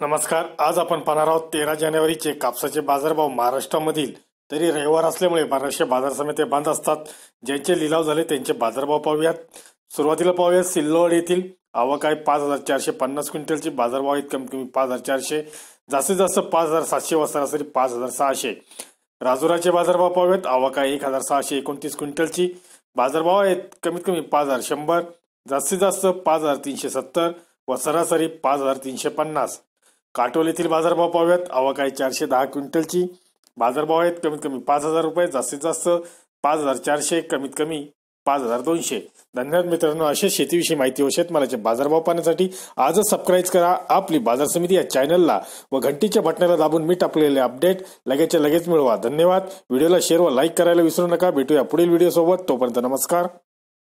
नमस्कार. आज आपण पाहणार आहोत तेरा जानेवारीचे कापसाचे बाजारभाव महाराष्ट्रामधील तरी रविवार असल्यामुळे महाराष्ट्र बाजार समित्या बंद असतात. ज्यांचे लिलाव झाले त्यांचे बाजारभाव पाहूयात. सुरुवातीला पाहूयात सिल्लोड येथील आवक आहे पाच हजार चारशे पन्नास क्विंटलची. बाजारभाव आहेत कमी कमी पाच हजार चारशे. जास्तीत जास्त पाच हजार सातशे व सरासरी पाच हजार सहाशे. राजुराचे बाजारभाव पाहूयात. आवक आहे एक हजार सहाशे एकोणतीस क्विंटलची. बाजारभाव आहेत कमीत कमी पाच हजार शंभर. जास्तीत जास्त पाच हजार तीनशे सत्तर. व सरासरी पाच हजार तीनशे पन्नास. काटोल येथील बाजारभाव पाहूयात. आवक आहे चारशे दहा क्विंटलची. बाजारभाव आहेत कमीत कमी पाच हजार रुपये जास्तीत जास्त पाच हजार चारशे कमीत कमी पाच हजार दोनशे. धन्यवाद मित्रांनो अशा शेतीविषयी माहिती व शेतमालाचे बाजारभाव पाहण्यासाठी आजच सबस्क्राईब करा आपली बाजार समिती या चॅनलला व घंटीच्या बटणाला दाबून मी टाकलेले अपडेट लगेचच्या लगेच मिळवा. धन्यवाद. व्हिडिओला शेअर व लाईक करायला विसरू नका. भेटूया पुढील व्हिडिओ सोबत. तोपर्यंत नमस्कार.